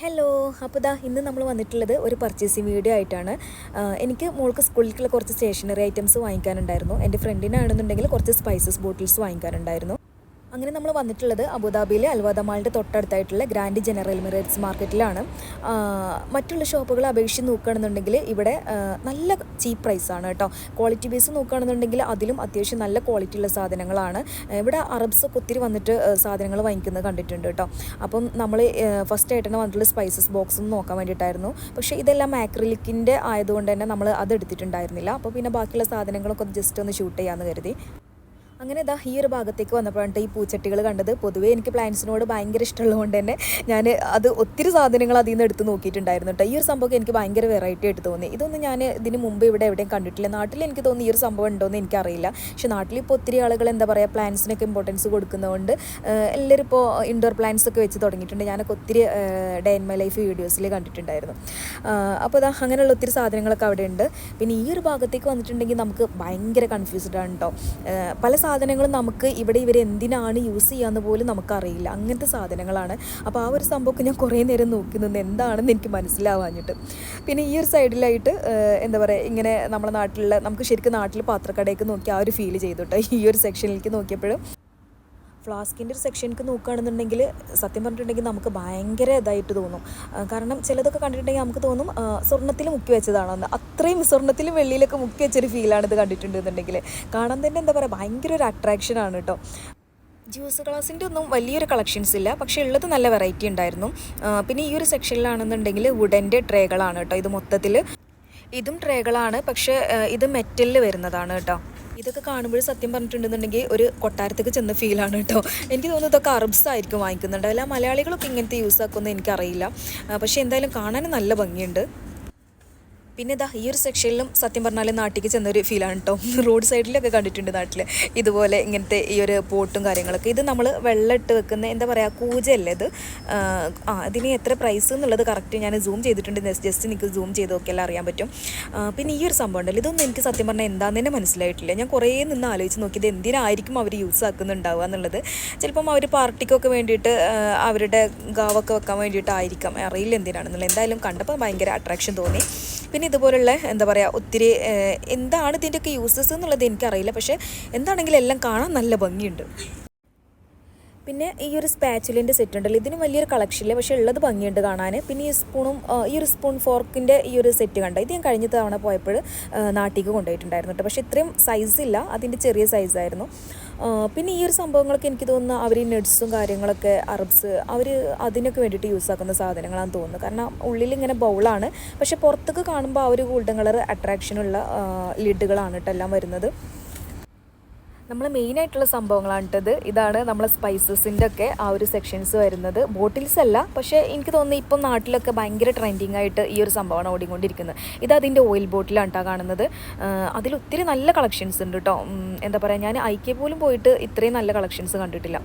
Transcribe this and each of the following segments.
Hello അപ്പോൾ ദാ ഇന്ന് നമ്മൾ വന്നിട്ടുള്ളത് ഒരു പർച്ചേസിങ് വീഡിയോ ആയിട്ടാണ്. എനിക്ക് മോൾക്ക് സ്കൂളിലേക്കുള്ള കുറച്ച് സ്റ്റേഷനറി ഐറ്റംസ് വാങ്ങിക്കാനുണ്ടായിരുന്നു. എന്റെ ഫ്രണ്ടിനാണെന്നുണ്ടെങ്കിൽ കുറച്ച് സ്പൈസസ് ബോട്ടിൽസ് വാങ്ങിക്കാനുണ്ടായിരുന്നു. അങ്ങനെ നമ്മൾ വന്നിട്ടുള്ളത് അബുദാബിയിലെ അൽവാദ മാളിന്റെ തൊട്ടടുത്തായിട്ടുള്ള ഗ്രാൻഡ് ജനറൽ മിറേറ്റ്സ് മാർക്കറ്റിലാണ്. മറ്റുള്ള ഷോപ്പുകളെ അപേക്ഷിച്ച് നോക്കുകയാണെന്നുണ്ടെങ്കിൽ ഇവിടെ നല്ല ചീപ്പ് പ്രൈസാണ് കേട്ടോ. ക്വാളിറ്റി ബേസ് നോക്കുകയാണെന്നുണ്ടെങ്കിൽ അതിലും അത്യാവശ്യം നല്ല ക്വാളിറ്റി ഉള്ള സാധനങ്ങളാണ്. ഇവിടെ അറബ്സൊക്കെ ഒത്തിരി വന്നിട്ട് സാധനങ്ങൾ വാങ്ങിക്കുന്നത് കണ്ടിട്ടുണ്ട് കേട്ടോ. അപ്പം നമ്മൾ ഫസ്റ്റ് ആയിട്ടാണ് വന്നിട്ടുള്ള സ്പൈസസ് ബോക്സ് ഒന്ന് നോക്കാൻ വേണ്ടിയിട്ടായിരുന്നു. പക്ഷേ ഇതെല്ലാം ആക്രിലിക്കിന്റെ ആയതുകൊണ്ട് തന്നെ നമ്മൾ അത് എടുത്തിട്ടുണ്ടായിരുന്നില്ല. അപ്പോൾ പിന്നെ ബാക്കിയുള്ള സാധനങ്ങളൊക്കെ ജസ്റ്റ് ഒന്ന് ഷൂട്ട് ചെയ്യാമെന്ന് കരുതി. അങ്ങനെ ഇതാ ഈ ഒരു ഭാഗത്തേക്ക് വന്നപ്പോഴാണ് ഈ പൂച്ചട്ടികൾ കണ്ടത്. പൊതുവേ എനിക്ക് പ്ലാന്റ്സിനോട് ഭയങ്കര ഇഷ്ടമുള്ളതുകൊണ്ട് തന്നെ ഞാൻ അത് ഒത്തിരി സാധനങ്ങൾ അതിൽ നിന്ന് എടുത്ത് നോക്കിയിട്ടുണ്ടായിരുന്നു കേട്ടോ ഈ ഒരു സംഭവം എനിക്ക് ഭയങ്കര വെറൈറ്റി ആയിട്ട് തോന്നി. ഇതൊന്നും ഞാൻ ഇതിന് മുമ്പ് ഇവിടെ എവിടെയും കണ്ടിട്ടില്ല. നാട്ടിൽ എനിക്ക് തോന്നി ഈ ഒരു സംഭവം ഉണ്ടോയെന്ന് എനിക്കറിയില്ല. പക്ഷേ നാട്ടിൽ ഇപ്പോൾ ഒത്തിരി ആളുകൾ എന്താ പറയുക പ്ലാന്റ്സിനൊക്കെ ഇമ്പോർട്ടൻസ് കൊടുക്കുന്നതുകൊണ്ട് എല്ലാവരും ഇപ്പോൾ ഇൻഡോർ പ്ലാന്റ്സ് ഒക്കെ വെച്ച് തുടങ്ങിയിട്ടുണ്ട്. ഞാനൊക്കെ ഒത്തിരി ഡേ ഇൻ മൈ ലൈഫ് വീഡിയോസിൽ കണ്ടിട്ടുണ്ടായിരുന്നു. അപ്പോൾ ഇതാ അങ്ങനെയുള്ള ഒത്തിരി സാധനങ്ങളൊക്കെ അവിടെ ഉണ്ട് പിന്നെ ഈ ഒരു ഭാഗത്തേക്ക് വന്നിട്ടുണ്ടെങ്കിൽ നമുക്ക് ഭയങ്കര കൺഫ്യൂസ്ഡ് ആണ് കേട്ടോ പല സാധനങ്ങളും നമുക്ക് ഇവിടെ ഇവർ എന്തിനാണ് യൂസ് ചെയ്യാന്ന് പോലും നമുക്കറിയില്ല. അങ്ങനത്തെ സാധനങ്ങളാണ്. അപ്പോൾ ആ ഒരു സംഭവമൊക്കെ ഞാൻ കുറേ നേരം നോക്കി നിന്ന് എന്താണെന്ന് എനിക്ക് മനസ്സിലാവാഞ്ഞിട്ട്. പിന്നെ ഈ ഒരു സൈഡിലായിട്ട് എന്താ പറയുക ഇങ്ങനെ നമ്മുടെ നാട്ടിലുള്ള നമുക്ക് ശരിക്കും നാട്ടിൽ പാത്രക്കടയൊക്കെ നോക്കി ആ ഒരു ഫീൽ ചെയ്തു ഈ ഒരു സെക്ഷനിലേക്ക് നോക്കിയപ്പോഴും. ഫ്ലാസ്കിന്റെ ഒരു സെക്ഷനിലേക്ക് നോക്കുകയാണെന്നുണ്ടെങ്കിൽ സത്യം പറഞ്ഞിട്ടുണ്ടെങ്കിൽ നമുക്ക് ഭയങ്കര ഇതായിട്ട് തോന്നും. കാരണം ചിലതൊക്കെ കണ്ടിട്ടുണ്ടെങ്കിൽ നമുക്ക് തോന്നും സ്വർണത്തിൽ മുക്കി വെച്ചതാണെന്ന്. അത്രയും സ്വർണത്തിലും വെള്ളിയിലൊക്കെ മുക്കി വെച്ചൊരു ഫീലാണ് ഇത് കണ്ടിട്ടുണ്ടെന്നുണ്ടെങ്കിൽ. കാണാൻ തന്നെ എന്താ പറയുക ഭയങ്കര ഒരു അട്രാക്ഷനാണ് കേട്ടോ ജ്യൂസ് ഗ്ലാസിന്റെ ഒന്നും വലിയൊരു കളക്ഷൻസ് ഇല്ല. പക്ഷേ ഉള്ളത് നല്ല വെറൈറ്റി ഉണ്ടായിരുന്നു. പിന്നെ ഈ ഒരു സെക്ഷനിലാണെന്നുണ്ടെങ്കിൽ വുഡന്റെ ട്രേകളാണ് കേട്ടോ ഇത് മൊത്തത്തിൽ ഇതും ട്രേകളാണ് പക്ഷേ ഇത് മെറ്റലിൽ വരുന്നതാണ് കേട്ടോ ഇതൊക്കെ കാണുമ്പോൾ സത്യം പറഞ്ഞിട്ടുണ്ടെന്നുണ്ടെങ്കിൽ ഒരു കൊട്ടാരത്തേക്ക് ചെന്ന ഫീലാണ് കേട്ടോ. എനിക്ക് തോന്നുന്നു ഇതൊക്കെ അറബ്സ് ആയിരിക്കും വാങ്ങിക്കുന്നുണ്ട്. അല്ല മലയാളികളൊക്കെ ഇങ്ങനത്തെ യൂസ് ആക്കുമെന്ന് എനിക്കറിയില്ല. പക്ഷേ എന്തായാലും കാണാൻ നല്ല ഭംഗിയുണ്ട്. പിന്നെ ഇതാ ഈ ഒരു സെക്ഷനിലും സത്യം പറഞ്ഞാൽ നാട്ടിലേക്ക് ചെന്നൊരു ഫീലാണ് കേട്ടോ റോഡ് സൈഡിലൊക്കെ കണ്ടിട്ടുണ്ട് നാട്ടിൽ ഇതുപോലെ ഇങ്ങനത്തെ ഈ ഒരു പോട്ടും കാര്യങ്ങളൊക്കെ. ഇത് നമ്മൾ വെള്ളം ഇട്ട് വെക്കുന്ന എന്താ പറയുക കൂജയല്ലേ ഇത്? ആ, അതിന് എത്ര പ്രൈസ് എന്നുള്ളത് കറക്റ്റ് ഞാൻ സൂം ചെയ്തിട്ടുണ്ട്. ജസ്റ്റ് എനിക്ക് സൂം ചെയ്ത് നോക്കിയാൽ അറിയാൻ പറ്റും. പിന്നെ ഈ ഒരു സംഭവം ഉണ്ടല്ലോ. ഇതൊന്നും എനിക്ക് സത്യം പറഞ്ഞാൽ എന്താണെന്ന് തന്നെ മനസ്സിലായിട്ടില്ല. ഞാൻ കുറേ നിന്ന് ആലോചിച്ച് നോക്കിയത് എന്തിനായിരിക്കും അവർ യൂസ് ആക്കുന്നുണ്ടാവുക എന്നുള്ളത്. ചിലപ്പം അവർ പാർട്ടിക്കൊക്കെ വേണ്ടിയിട്ട് അവരുടെ ഗാവൊക്കെ വെക്കാൻ വേണ്ടിയിട്ടായിരിക്കാം. അറിയില്ല എന്തിനാണെന്നുള്ളത്. എന്തായാലും കണ്ടപ്പോൾ ഭയങ്കര അട്രാക്ഷൻ തോന്നി. പിന്നെ ഇതുപോലുള്ള എന്താ പറയുക ഒത്തിരി എന്താണ് ഇതിന്റെയൊക്കെ യൂസസ് എന്നുള്ളത് എനിക്കറിയില്ല. പക്ഷേ എന്താണെങ്കിലും എല്ലാം കാണാൻ നല്ല ഭംഗിയുണ്ട്. പിന്നെ ഈ ഒരു സ്പാച്ചുലിന്റെ സെറ്റ് ഉണ്ടല്ലോ. ഇതിന് വലിയൊരു കളക്ഷൻ ഇല്ല? പക്ഷേ ഉള്ളത് ഭംഗിയുണ്ട് കാണാൻ. പിന്നെ ഈ സ്പൂണും ഈ ഒരു സ്പൂൺ ഫോർക്കിന്റെ ഈ ഒരു സെറ്റ് കണ്ട? ഇത് ഞാൻ കഴിഞ്ഞ തവണ പോയപ്പോൾ നാട്ടിലേക്ക് കൊണ്ടുപോയിട്ടുണ്ടായിരുന്നു കേട്ടോ പക്ഷേ ഇത്രയും സൈസ് ഇല്ല. അതിന്റെ ചെറിയ സൈസായിരുന്നു പിന്നെ ഈ ഒരു സംഭവങ്ങളൊക്കെ എനിക്ക് തോന്നുന്നു അവർ ഈ നട്ട്സും കാര്യങ്ങളൊക്കെ അറബ്സ് അവർ അതിനൊക്കെ വേണ്ടിയിട്ട് യൂസ് ആക്കുന്ന സാധനങ്ങളാണെന്ന് തോന്നുന്നു. കാരണം ഉള്ളിൽ ഇങ്ങനെ ബൗളാണ് പക്ഷേ പുറത്തേക്ക് കാണുമ്പോൾ ആ ഒരു ഗോൾഡൻ കളർ അട്രാക്ഷനുള്ള ലിഡുകളാണ് കേട്ടോ എല്ലാം വരുന്നത്. നമ്മൾ മെയിനായിട്ടുള്ള സംഭവങ്ങളാണ് ഇട്ടത് ഇതാണ് നമ്മളെ സ്പൈസസിന്റെ ഒക്കെ ആ ഒരു സെക്ഷൻസ് വരുന്നത്. ബോട്ടിൽസ് അല്ല പക്ഷേ എനിക്ക് തോന്നുന്നു ഇപ്പം നാട്ടിലൊക്കെ ഭയങ്കര ട്രെൻഡിങ് ആയിട്ട് ഈ ഒരു സംഭവമാണ് ഓടിക്കൊണ്ടിരിക്കുന്നത്. ഇത് അതിന്റെ ഓയിൽ ബോട്ടിലാണ് കേട്ടോ കാണുന്നത്. അതിലൊത്തിരി നല്ല കളക്ഷൻസ് ഉണ്ട് കേട്ടോ എന്താ പറയുക ഞാൻ ഐക്യ പോലും പോയിട്ട് ഇത്രയും നല്ല കളക്ഷൻസ് കണ്ടിട്ടില്ല.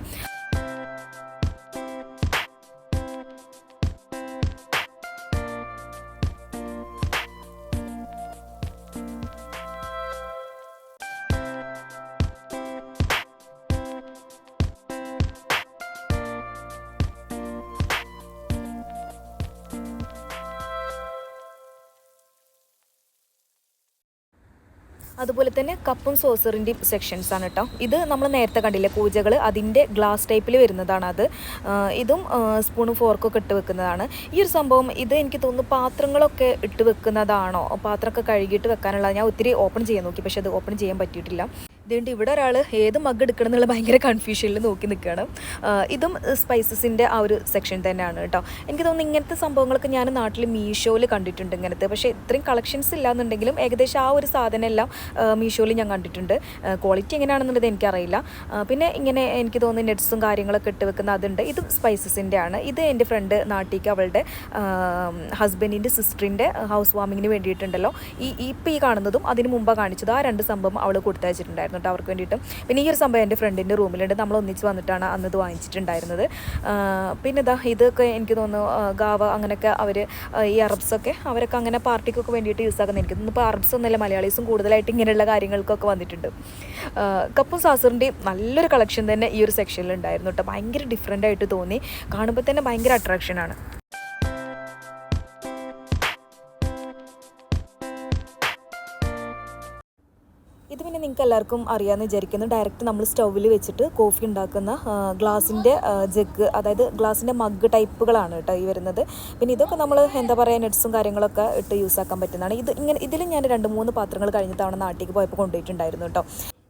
അതുപോലെ തന്നെ കപ്പും സോസറിന്റെയും സെക്ഷൻസ് ആണ് കേട്ടോ ഇത് നമ്മൾ നേരത്തെ കണ്ടില്ലേ പൂജകൾ അതിന്റെ ഗ്ലാസ് ടൈപ്പിൽ വരുന്നതാണ് അത്. ഇതും സ്പൂണും ഫോർക്കൊക്കെ ഇട്ട് വെക്കുന്നതാണ്. ഈ ഒരു സംഭവം ഇത് എനിക്ക് തോന്നുന്നു പാത്രങ്ങളൊക്കെ ഇട്ട് വെക്കുന്നതാണോ? പാത്രമൊക്കെ കഴുകിയിട്ട് വെക്കാനുള്ള ഞാൻ ഒത്തിരി ഓപ്പൺ ചെയ്യാൻ നോക്കി പക്ഷെ അത് ഓപ്പൺ ചെയ്യാൻ പറ്റിയിട്ടില്ല. ഇതുകൊണ്ട് ഇവിടെ ഒരാൾ ഏത് മഗ് എടുക്കണം എന്നുള്ള ഭയങ്കര കൺഫ്യൂഷനിൽ നോക്കി നിൽക്കുകയാണ് ഇതും സ്പൈസസിന്റെ ആ ഒരു സെക്ഷൻ തന്നെയാണ് കേട്ടോ. എനിക്ക് തോന്നുന്നു ഇങ്ങനത്തെ സംഭവങ്ങളൊക്കെ ഞാൻ നാട്ടിൽ മീഷോയിൽ കണ്ടിട്ടുണ്ട് ഇങ്ങനത്തെ. പക്ഷേ ഇത്രയും കളക്ഷൻസ് ഇല്ലാന്നുണ്ടെങ്കിലും ഏകദേശം ആ ഒരു സാധനം എല്ലാം മീഷോയിൽ ഞാൻ കണ്ടിട്ടുണ്ട്. ക്വാളിറ്റി എങ്ങനെയാണെന്നുള്ളത് എനിക്കറിയില്ല. പിന്നെ ഇങ്ങനെ എനിക്ക് തോന്നുന്നു നെറ്റ്സും കാര്യങ്ങളൊക്കെ ഇട്ട് വെക്കുന്ന അതുണ്ട്. ഇതും സ്പൈസസിന്റെ ആണ്. ഇത് എന്റെ ഫ്രണ്ട് നാട്ടിക്ക് അവളുടെ ഹസ്ബൻഡിന്റെ സിസ്റ്ററിന്റെ ഹൗസ് വാമിങ്ങിന് വേണ്ടിയിട്ടുണ്ടല്ലോ. ഈ ഇപ്പോൾ ഈ കാണുന്നതും അതിന് മുമ്പ് കാണിച്ചത് ആ രണ്ട് സംഭവം അവൾ കൊടുത്തയച്ചിട്ടുണ്ടായിരുന്നു. കേട്ടോ അവർക്ക് വേണ്ടിയിട്ട്. പിന്നെ ഈ ഒരു സംഭവം എന്റെ ഫ്രണ്ടിന്റെ റൂമിലുണ്ട് നമ്മൾ ഒന്നിച്ച് വന്നിട്ടാണ് അന്ന് ഇത് വാങ്ങിച്ചിട്ടുണ്ടായിരുന്നത് പിന്നെ ഇതാ ഇതൊക്കെ എനിക്ക് തോന്നുന്നു ഗാവ അങ്ങനെയൊക്കെ അവർ ഈ അറബ്സൊക്കെ അവരൊക്കെ അങ്ങനെ പാർട്ടിക്കൊക്കെ വേണ്ടിയിട്ട് യൂസ് ആക്കുന്നത് എനിക്ക് തോന്നുന്നു. ഇപ്പോൾ അറബ്സ് ഒന്നല്ല മലയാളീസും കൂടുതലായിട്ട് ഇങ്ങനെയുള്ള കാര്യങ്ങൾക്കൊക്കെ വന്നിട്ടുണ്ട്. കപ്പും സാസറിന്റെയും നല്ലൊരു കളക്ഷൻ തന്നെ ഈ ഒരു സെക്ഷനിൽ ഉണ്ടായിരുന്നു കേട്ടോ. ഭയങ്കര ഡിഫറെന്റ് ആയിട്ട് തോന്നി. കാണുമ്പോൾ തന്നെ ഭയങ്കര അട്രാക്ഷനാണ് നിങ്ങൾക്ക് എല്ലാവർക്കും അറിയാമെന്ന് വിചാരിക്കുന്നു. ഡയറക്റ്റ് നമ്മൾ സ്റ്റൗവിൽ വെച്ചിട്ട് കോഫി ഉണ്ടാക്കുന്ന ഗ്ലാസിന്റെ ജഗ് അതായത് ഗ്ലാസിന്റെ മഗ് ടൈപ്പുകളാണ് കേട്ടോ ഈ വരുന്നത്. പിന്നെ ഇതൊക്കെ നമ്മൾ എന്താ പറയുക നെറ്റ്സും കാര്യങ്ങളൊക്കെ ഇട്ട് യൂസ് ആക്കാൻ പറ്റുന്നതാണ്. ഇത് ഇങ്ങനെ ഇതിലും ഞാൻ രണ്ട് മൂന്ന് പാത്രങ്ങൾ കഴിഞ്ഞ തവണ നാട്ടിലേക്ക് പോയപ്പോൾ കൊണ്ടുപോയിട്ടുണ്ടായിരുന്നു കേട്ടോ.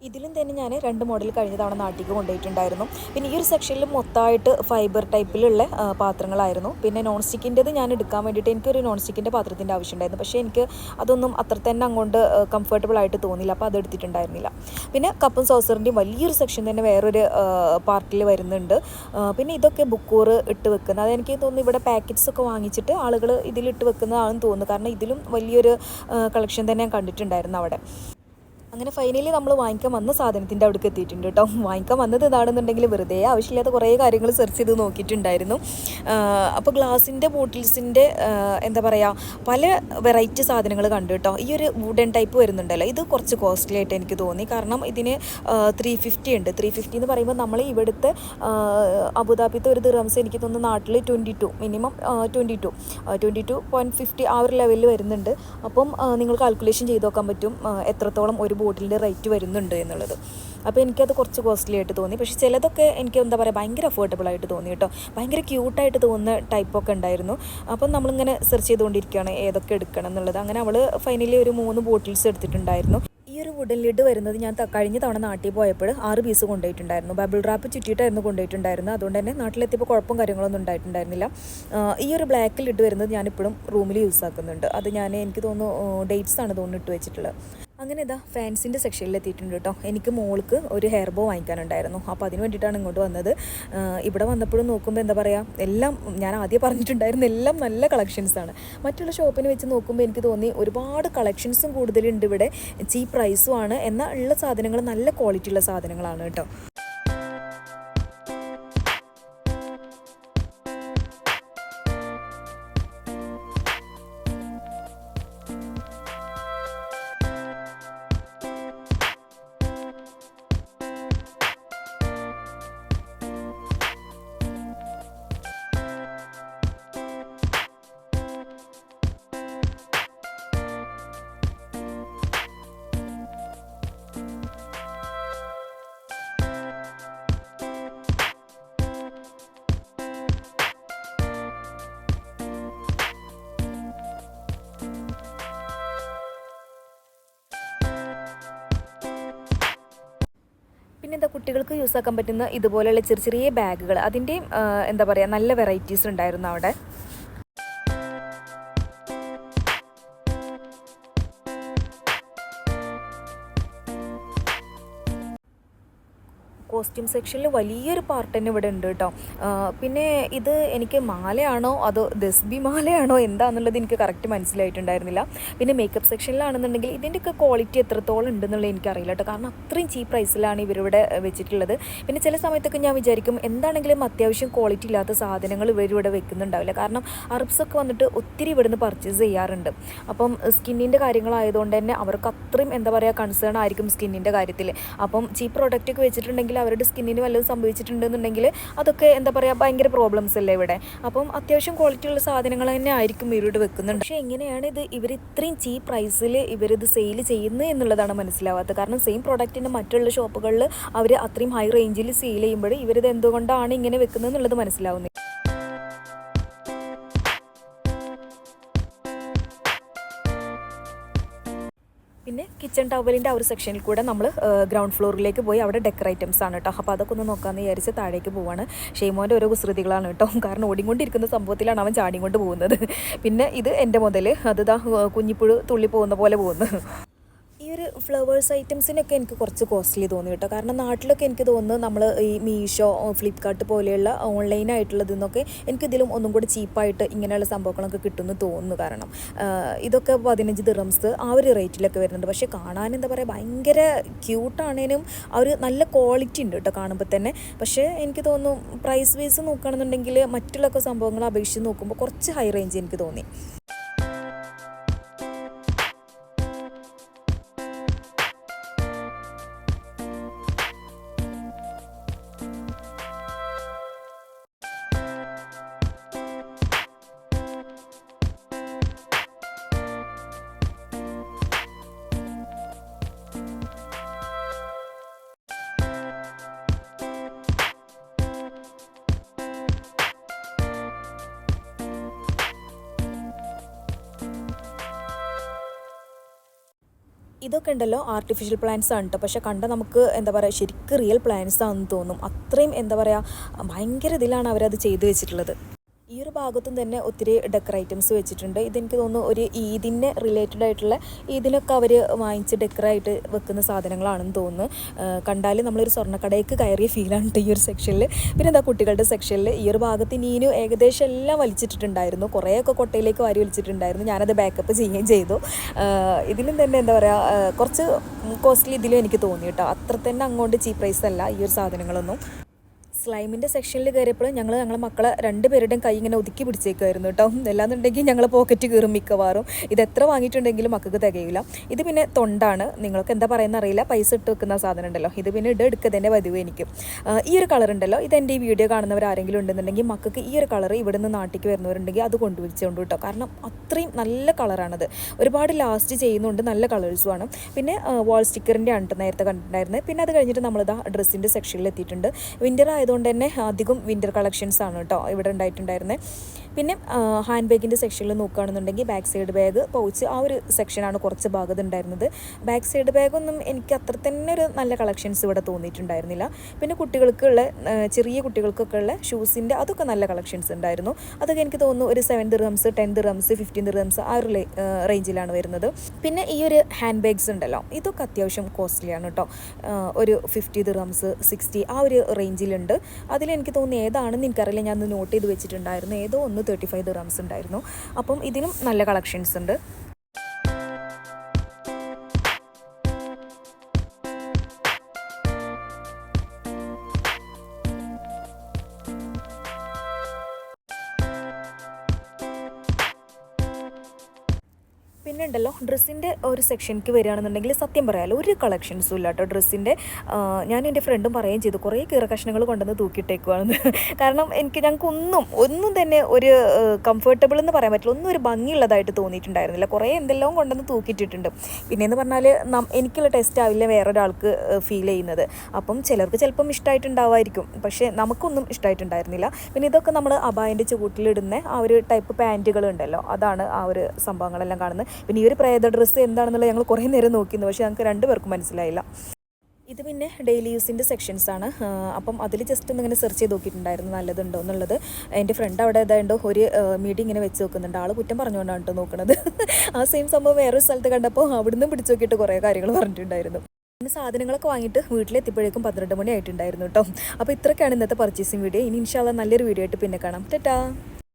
ഇതിലും തന്നെ ഞാൻ രണ്ട് മോഡൽ കഴിഞ്ഞ തവണ നാട്ടിലേക്ക് കൊണ്ടുപോയിട്ടുണ്ടായിരുന്നു. പിന്നെ ഈ ഒരു സെക്ഷനിൽ മൊത്തമായിട്ട് ഫൈബർ ടൈപ്പിലുള്ള പാത്രങ്ങളായിരുന്നു. പിന്നെ നോൺ സ്റ്റിക്കിന്റെത് ഞാൻ എടുക്കാൻ വേണ്ടിയിട്ട് എനിക്കൊരു നോൺ സ്റ്റിക്കിന്റെ പാത്രത്തിന്റെ ആവശ്യമുണ്ടായിരുന്നു. പക്ഷേ എനിക്ക് അതൊന്നും അത്ര തന്നെ അങ്ങോട്ട് കംഫർട്ടബിൾ ആയിട്ട് തോന്നിയില്ല. അപ്പോൾ അത് എടുത്തിട്ടുണ്ടായിരുന്നില്ല. പിന്നെ കപ്പും സോസറിന്റെയും വലിയൊരു സെക്ഷൻ തന്നെ വേറൊരു പാർട്ടിൽ വരുന്നുണ്ട്. പിന്നെ ഇതൊക്കെ ബുക്കൂറ് ഇട്ട് വെക്കുന്നത്. അതെനിക്ക് തോന്നുന്നു ഇവിടെ പാക്കറ്റ്സ് ഒക്കെ വാങ്ങിച്ചിട്ട് ആളുകൾ ഇതിലിട്ട് വെക്കുന്നതാണെന്ന് തോന്നുന്നു. കാരണം ഇതിലും വലിയൊരു കളക്ഷൻ തന്നെ ഞാൻ കണ്ടിട്ടുണ്ടായിരുന്നു അവിടെ. അങ്ങനെ ഫൈനലി നമ്മൾ വാങ്ങിക്കാൻ വന്ന സാധനത്തിന്റെ അവിടേക്ക് എത്തിയിട്ടുണ്ട് കേട്ടോ. വാങ്ങിക്കാൻ വന്നത് ഇതാണെന്നുണ്ടെങ്കിൽ വെറുതെ ആവശ്യമില്ലാത്ത കുറേ കാര്യങ്ങൾ സെർച്ച് ചെയ്ത് നോക്കിയിട്ടുണ്ടായിരുന്നു. അപ്പോൾ ഗ്ലാസിന്റെ ബോട്ടിൽസിന്റെ എന്താ പറയുക പല വെറൈറ്റി സാധനങ്ങൾ കണ്ടു കേട്ടോ. ഈ ഒരു വുഡൻ ടൈപ്പ് വരുന്നുണ്ടല്ലോ. ഇത് കുറച്ച് കോസ്റ്റ്ലി ആയിട്ട് എനിക്ക് തോന്നി. കാരണം ഇതിന് ത്രീ ഫിഫ്റ്റി ഉണ്ട്. ത്രീ ഫിഫ്റ്റി എന്ന് പറയുമ്പോൾ നമ്മൾ ഇവിടുത്തെ അബുദാബിത്തെ ഒരു ദിറംസ് എനിക്ക് തോന്നുന്നു നാട്ടിൽ twenty two minimum twenty two twenty two point fifty ആ ഒരു ലെവലിൽ വരുന്നുണ്ട്. അപ്പം നിങ്ങൾ കാൽക്കുലേഷൻ ചെയ്ത് നോക്കാൻ പറ്റും. എത്രത്തോളം ഒരു ബോട്ടിലിന്റെ റേറ്റ് വരുന്നുണ്ട് എന്നുള്ളത്. അപ്പോൾ എനിക്കത് കുറച്ച് കോസ്റ്റ്ലി ആയിട്ട് തോന്നി. പക്ഷേ ചിലതൊക്കെ എനിക്ക് എന്താ പറയുക ഭയങ്കര അഫോർഡബിൾ ആയിട്ട് തോന്നി കേട്ടോ. ഭയങ്കര ക്യൂട്ടായിട്ട് തോന്നുന്ന ടൈപ്പൊക്കെ ഉണ്ടായിരുന്നു. അപ്പം നമ്മളിങ്ങനെ സെർച്ച് ചെയ്തുകൊണ്ടിരിക്കുകയാണ് ഏതൊക്കെ എടുക്കണം എന്നുള്ളത്. അങ്ങനെ അവൾ ഫൈനലി ഒരു മൂന്ന് ബോട്ടിൽസ് എടുത്തിട്ടുണ്ടായിരുന്നു. ഈ ഒരു വുഡൻ ലിഡ് വരുന്നത് ഞാൻ കഴിഞ്ഞ തവണ നാട്ടിൽ പോയപ്പോൾ ആറ് പീസ് കൊണ്ടുപോയിട്ടുണ്ടായിരുന്നു. ബബിൾ റാപ്പ് ചുറ്റിയിട്ടായിരുന്നു കൊണ്ടുപോയിട്ടുണ്ടായിരുന്നത്. അതുകൊണ്ട് തന്നെ നാട്ടിലെത്തിയപ്പോൾ കുഴപ്പം കാര്യങ്ങളൊന്നും ഉണ്ടായിട്ടുണ്ടായിരുന്നില്ല. ഈ ഒരു ബ്ലാക്ക് ലിഡ് വരുന്നത് ഞാനിപ്പോഴും റൂമിൽ യൂസ് ആക്കുന്നുണ്ട്. അത് ഞാൻ എനിക്ക് തോന്നുന്നു ഡേറ്റ്സ് ആണ് തോന്നുന്നു ഇട്ട് വെച്ചിട്ടുള്ളത്. അങ്ങനെ ഇതാ ഫാൻസിന്റെ സെക്ഷനിൽ എത്തിയിട്ടുണ്ട് കേട്ടോ എനിക്ക് മോൾക്ക് ഒരു ഹെയർ ബോ വാങ്ങിക്കാനുണ്ടായിരുന്നു. അപ്പോൾ അതിന് വേണ്ടിയിട്ടാണ് ഇങ്ങോട്ട് വന്നത്. ഇവിടെ വന്നപ്പോഴും നോക്കുമ്പോൾ എന്താ പറയുക എല്ലാം ഞാൻ ആദ്യം പറഞ്ഞിട്ടുണ്ടായിരുന്നു എല്ലാം നല്ല കളക്ഷൻസാണ് മറ്റുള്ള ഷോപ്പിന് വെച്ച് നോക്കുമ്പോൾ എനിക്ക് തോന്നി ഒരുപാട് കളക്ഷൻസും കൂടുതലുണ്ട് ഇവിടെ. ചീപ്പ് പ്രൈസും ആണ്. എന്നാൽ ഉള്ള സാധനങ്ങൾ നല്ല ക്വാളിറ്റി ഉള്ള സാധനങ്ങളാണ് കേട്ടോ പിന്നെ എന്താ കുട്ടികൾക്ക് യൂസ് ആക്കാൻ പറ്റുന്ന ഇതുപോലെയുള്ള ചെറിയ ചെറിയ ബാഗുകൾ അതിന്റെയും എന്താ പറയുക നല്ല വെറൈറ്റീസ് ഉണ്ടായിരുന്നു അവിടെ. കോസ്റ്റ്യൂം സെക്ഷനിൽ വലിയൊരു പാർട്ട് തന്നെ ഇവിടെ ഉണ്ട് കേട്ടോ പിന്നെ ഇത് എനിക്ക് മാലയാണോ അതോ ദസ്ബി മാലയാണോ എന്താണെന്നുള്ളത് എനിക്ക് കറക്റ്റ് മനസ്സിലായിട്ടുണ്ടായിരുന്നില്ല. പിന്നെ മേക്കപ്പ് സെക്ഷനിലാണെന്നുണ്ടെങ്കിൽ ഇതിന്റെയൊക്കെ ക്വാളിറ്റി എത്രത്തോളം ഉണ്ടെന്നുള്ളത് എനിക്കറിയില്ല കേട്ടോ കാരണം അത്രയും ചീപ്പ് പ്രൈസിലാണ് ഇവരിവിടെ വെച്ചിട്ടുള്ളത്. പിന്നെ ചില സമയത്തൊക്കെ ഞാൻ വിചാരിക്കും എന്താണെങ്കിലും അത്യാവശ്യം ക്വാളിറ്റി ഇല്ലാത്ത സാധനങ്ങൾ ഇവരിവിടെ വെക്കുന്നുണ്ടാവില്ല. കാരണം അറബ്സൊക്കെ വന്നിട്ട് ഒത്തിരി ഇവിടുന്ന് പർച്ചേസ് ചെയ്യാറുണ്ട്. അപ്പം സ്കിന്നിന്റെ കാര്യങ്ങളായതുകൊണ്ട് തന്നെ അവർക്ക് അത്രയും എന്താ പറയുക കൺസേൺ ആയിരിക്കും സ്കിന്നിന്റെ കാര്യത്തിൽ അപ്പം ചീപ്പ് പ്രോഡക്റ്റൊക്കെ വെച്ചിട്ടുണ്ടെങ്കിൽ അവരുടെ സ്കിന്നിന് വല്ലതും സംഭവിച്ചിട്ടുണ്ടെന്നുണ്ടെങ്കിൽ അതൊക്കെ എന്താ പറയുക ഭയങ്കര പ്രോബ്ലംസ് അല്ലേ ഇവിടെ? അപ്പം അത്യാവശ്യം ക്വാളിറ്റി ഉള്ള സാധനങ്ങൾ തന്നെ ആയിരിക്കും ഇവരോട് വെക്കുന്നുണ്ട്. പക്ഷേ എങ്ങനെയാണ് ഇത് ഇവർ ഇത്രയും ചീപ്പ് പ്രൈസിൽ ഇവരിത് സെയിൽ ചെയ്യുന്നത് എന്നുള്ളതാണ് മനസ്സിലാവാത്തത്. കാരണം സെയിം പ്രോഡക്റ്റിന്റെ മറ്റുള്ള ഷോപ്പുകളിൽ അവർ അത്രയും ഹൈ റേഞ്ചിൽ സെയിൽ ചെയ്യുമ്പോൾ ഇവരിത് എന്തുകൊണ്ടാണ് ഇങ്ങനെ വെക്കുന്നത് എന്നുള്ളത് മനസ്സിലാവുന്നില്ല. കിച്ചൺ ടവലിന്റെ ആ ഒരു സെക്ഷനിൽ കൂടെ നമ്മൾ ഗ്രൗണ്ട് ഫ്ലോറിലേക്ക് പോയി അവിടെ ഡെക്കർ ഐറ്റംസ് ആണ് കേട്ടോ അപ്പോൾ അതൊക്കെ ഒന്ന് നോക്കാമെന്ന് വിചാരിച്ച് താഴേക്ക് പോവാണ്. ഷെയ്മോന്റെ ഓരോ കുസൃതികളാണ് കേട്ടോ കാരണം ഓടിക്കൊണ്ടിരിക്കുന്ന സംഭവത്തിലാണ് അവൻ ചാടിക്കൊണ്ട് പോകുന്നത്. പിന്നെ ഇത് എന്റെ മുതൽ അത് ദാ കുഞ്ഞിപ്പുഴു തുള്ളി പോകുന്ന പോലെ പോകുന്നു. ഒരു ഫ്ലവേഴ്സ് ഐറ്റംസിനൊക്കെ എനിക്ക് കുറച്ച് കോസ്റ്റ്ലി തോന്നി കേട്ടോ. കാരണം നാട്ടിലൊക്കെ എനിക്ക് തോന്നുന്നു നമ്മൾ ഈ മീഷോ ഫ്ലിപ്കാർട്ട് പോലെയുള്ള നിന്നൊക്കെ എനിക്കിതിലും ഒന്നും കൂടി ചീപ്പായിട്ട് ഇങ്ങനെയുള്ള സംഭവങ്ങളൊക്കെ കിട്ടുമെന്ന് തോന്നുന്നു കാരണം. ഇതൊക്കെ പതിനഞ്ച് ദിറംസ് ആ ഒരു റേറ്റിലൊക്കെ വരുന്നുണ്ട്. പക്ഷേ കാണാൻ എന്താ പറയുക ഭയങ്കര ക്യൂട്ടാണേനും ആ ഒരു നല്ല ക്വാളിറ്റി ഉണ്ട് കേട്ടോ കാണുമ്പോൾ തന്നെ. പക്ഷേ എനിക്ക് തോന്നുന്നു പ്രൈസ് വൈസ് നോക്കുകയാണെന്നുണ്ടെങ്കിൽ മറ്റുള്ളൊക്കെ സംഭവങ്ങളെ അപേക്ഷിച്ച് നോക്കുമ്പോൾ കുറച്ച് ഹൈ റേഞ്ച് എനിക്ക് തോന്നി. ഇതൊക്കെ ഉണ്ടല്ലോ ആർട്ടിഫിഷ്യൽ പ്ലാന്റ്സ് ആണ് കേട്ടോ പക്ഷെ കണ്ട നമുക്ക് എന്താ പറയുക ശരിക്കും റിയൽ പ്ലാന്റ്സ് ആണെന്ന് തോന്നും. അത്രയും എന്താ പറയുക ഭയങ്കര ഇതിലാണ് അവരത് ചെയ്തു വെച്ചിട്ടുള്ളത്. ഈ ഒരു ഭാഗത്തും തന്നെ ഒത്തിരി ഡെക്കർ ഐറ്റംസ് വെച്ചിട്ടുണ്ട്. ഇതെനിക്ക് തോന്നുന്നു ഒരു ഈദിനെ റിലേറ്റഡ് ആയിട്ടുള്ള ഈദിനൊക്കെ അവർ വാങ്ങിച്ച് ഡെക്കറായിട്ട് വെക്കുന്ന സാധനങ്ങളാണെന്ന് തോന്നുന്നു. കണ്ടാൽ നമ്മളൊരു സ്വർണക്കടയ്ക്ക് കയറിയ ഫീലാണ് ഈ ഒരു സെക്ഷനിൽ പിന്നെ എന്താ കുട്ടികളുടെ സെക്ഷനിൽ ഈ ഒരു ഭാഗത്ത് നീനു ഏകദേശം എല്ലാം വലിച്ചിട്ടുണ്ടായിരുന്നു കുറേയൊക്കെ കൊട്ടയിലേക്ക് വാരി വലിച്ചിട്ടുണ്ടായിരുന്നു. ഞാനത് ബാക്കപ്പ് ചെയ്യുകയും ചെയ്തു. ഇതിലും തന്നെ എന്താ പറയുക കുറച്ച് കോസ്റ്റ്ലി ഇതിലും എനിക്ക് തോന്നി കേട്ടോ അത്ര തന്നെ അങ്ങോട്ട് ചീപ്പ് പ്രൈസ് അല്ല ഈ ഒരു സാധനങ്ങളൊന്നും. സ്ലൈമിന്റെ സെക്ഷനിൽ കയറിയപ്പോൾ ഞങ്ങൾ ഞങ്ങളുടെ മക്കളെ രണ്ടുപേരുടെയും കൈ ഇങ്ങനെ ഒതുക്കി പിടിച്ചേക്കുമായിരുന്നു കേട്ടോ. അല്ലാന്നുണ്ടെങ്കിൽ ഞങ്ങൾ പോക്കറ്റ് കീറും മിക്കവാറും. ഇത് എത്ര വാങ്ങിയിട്ടുണ്ടെങ്കിലും മക്കൾക്ക് തികയില്ല. ഇത് പിന്നെ തൊണ്ടാണ്. നിങ്ങൾക്ക് എന്താ പറയുന്ന അറിയില്ല. പൈസ ഇട്ട് വെക്കുന്ന സാധനം ഉണ്ടല്ലോ. ഇത് പിന്നെ ഇട എടുക്കുന്നതിന്റെ പതിവ് എനിക്ക്. ഈ ഒരു കളർ ഉണ്ടല്ലോ. ഇത് എന്റെ ഈ വീഡിയോ കാണുന്നവർ ആരെങ്കിലും ഉണ്ടെന്നുണ്ടെങ്കിൽ മക്കൾക്ക് ഈ ഒരു കളർ ഇവിടെ നിന്ന് നാട്ടിലേക്ക് വരുന്നവരുണ്ടെങ്കിൽ അത് കൊണ്ടുപിടിച്ചുകൊണ്ട് കേട്ടോ. കാരണം അത്രയും നല്ല കളറാണത് ഒരുപാട് ലാസ്റ്റ് ചെയ്യുന്നുണ്ട് നല്ല കളേഴ്സുമാണ് പിന്നെ വാൾ സ്റ്റിക്കറിന്റെ ആണ് നേരത്തെ കണ്ടിട്ടുണ്ടായിരുന്നത്. പിന്നെ അത് കഴിഞ്ഞിട്ട് നമ്മളിതാ ഡ്രസ്സിന്റെ സെക്ഷനിൽ എത്തിയിട്ടുണ്ട്. വിന്റർ ആയതുകൊണ്ട് തന്നെ അധികം വിന്റർ കളക്ഷൻസ് ആണ് കേട്ടോ ഇവിടെ ഉണ്ടായിട്ടുണ്ടായിരുന്നത് പിന്നെ ഹാൻഡ് ബാഗിന്റെ സെക്ഷനിൽ നോക്കുകയാണെന്നുണ്ടെങ്കിൽ ബാക്ക് സൈഡ് ബാഗ് പൗച്ച് ആ ഒരു സെക്ഷനാണ് കുറച്ച് ഭാഗത്ത് ഉണ്ടായിരുന്നത് ബാക്ക് സൈഡ് ബാഗൊന്നും എനിക്ക് അത്ര തന്നെ ഒരു നല്ല കളക്ഷൻസ് ഇവിടെ തോന്നിയിട്ടുണ്ടായിരുന്നില്ല. പിന്നെ കുട്ടികൾക്കുള്ള ചെറിയ കുട്ടികൾക്കൊക്കെ ഉള്ള ഷൂസിന്റെ അതൊക്കെ നല്ല കളക്ഷൻസ് ഉണ്ടായിരുന്നു. അതൊക്കെ എനിക്ക് തോന്നുന്നു ഒരു seven dirhams ten dirhams fifteen dirhams ആ ഒരു റേഞ്ചിലാണ് വരുന്നത്. പിന്നെ ഈ ഒരു ഹാൻഡ് ബാഗ്സ് ഉണ്ടല്ലോ ഇതൊക്കെ അത്യാവശ്യം കോസ്റ്റ്ലിയാണ് കേട്ടോ ഒരു ഫിഫ്റ്റി ദിറംസ് സിക്സ്റ്റി ആ ഒരു റേഞ്ചിലുണ്ട് അതിലെനിക്ക് തോന്നുന്നു ഏതാണെന്ന് എനിക്കറിയില്ല. ഞാൻ നോട്ട് ചെയ്ത് വെച്ചിട്ടുണ്ടായിരുന്നു. ഏതോ ഒന്ന് തേർട്ടി ഫൈവ് ദിറംസ് ഉണ്ടായിരുന്നു. അപ്പം ഇതിനും നല്ല കളക്ഷൻസ് ഉണ്ട്. ഡ്രസ്സിന്റെ ഒരു സെക്ഷനിക്ക് വരികയാണെന്നുണ്ടെങ്കിൽ സത്യം പറയാമല്ലോ ഒരു കളക്ഷൻസും ഇല്ല കേട്ടോ. ഡ്രസ്സിന്റെ ഞാൻ എന്റെ ഫ്രണ്ടും പറയുകയും ചെയ്തു കുറേ കീറ കഷ്ണങ്ങൾ കൊണ്ടുവന്ന് തൂക്കിയിട്ടേക്കുവാണെന്ന്. കാരണം എനിക്ക് ഞങ്ങൾക്ക് ഒന്നും തന്നെ ഒരു കംഫർട്ടബിൾ എന്ന് പറയാൻ പറ്റില്ല. ഒന്നും ഒരു ഭംഗിയുള്ളതായിട്ട് തോന്നിയിട്ടുണ്ടായിരുന്നില്ല. കുറേ എന്തെല്ലാം കൊണ്ടുവന്ന് തൂക്കിയിട്ടിട്ടുണ്ട്. പിന്നെയെന്ന് പറഞ്ഞാൽ എനിക്കുള്ള ടെസ്റ്റ് ആവില്ല വേറൊരാൾക്ക് ഫീൽ ചെയ്യുന്നത്. അപ്പം ചിലർക്ക് ചിലപ്പം ഇഷ്ടമായിട്ടുണ്ടാവായിരിക്കും പക്ഷേ നമുക്കൊന്നും ഇഷ്ടമായിട്ടുണ്ടായിരുന്നില്ല പിന്നെ ഇതൊക്കെ നമ്മൾ അബായന്റെ ചുവട്ടിലിടുന്ന ആ ഒരു ടൈപ്പ് പാന്റുകളുണ്ടല്ലോ അതാണ് ആ ഒരു സംഭവങ്ങളെല്ലാം കാണുന്നത്. പിന്നെ ഈ ഒരു പ്രേത ഡ്രസ്സ് എന്താണെന്നുള്ളത് ഞങ്ങൾ കുറേ നേരം നോക്കിയിരുന്നു. പക്ഷേ ഞങ്ങൾക്ക് രണ്ടുപേർക്കും മനസ്സിലായില്ല. ഇത് പിന്നെ ഡെയിലി യൂസിന്റെ സെക്ഷൻസ് ആണ്. അപ്പം അതിൽ ജസ്റ്റ് ഒന്ന് ഇങ്ങനെ സെർച്ച് ചെയ്ത് നോക്കിയിട്ടുണ്ടായിരുന്നു നല്ലതുണ്ടോ എന്നുള്ളത്. എന്റെ ഫ്രണ്ട് അവിടെ ഏതാണ്ട് ഒരു മീഡിയം ഇങ്ങനെ വെച്ച് നോക്കുന്നുണ്ട്. ആൾ കുറ്റം പറഞ്ഞുകൊണ്ടാണ് കേട്ടോ നോക്കുന്നത് ആ സെയിം സംഭവം വേറൊരു സ്ഥലത്ത് കണ്ടപ്പോൾ അവിടുന്ന് പിടിച്ചു നോക്കിയിട്ട് കുറേ കാര്യങ്ങൾ പറഞ്ഞിട്ടുണ്ടായിരുന്നു. പിന്നെ സാധനങ്ങളൊക്കെ വാങ്ങിയിട്ട് വീട്ടിലെത്തിയപ്പോഴേക്കും പന്ത്രണ്ട് മണി ആയിട്ടുണ്ടായിരുന്നു കേട്ടോ. അപ്പോൾ ഇത്രയൊക്കെയാണ് ഇന്നത്തെ പർച്ചേസിങ് വീഡിയോ ഇനി ഇൻഷാല്ല നല്ലൊരു വീഡിയോ ആയിട്ട് പിന്നെ കാണാം. ടാറ്റാ.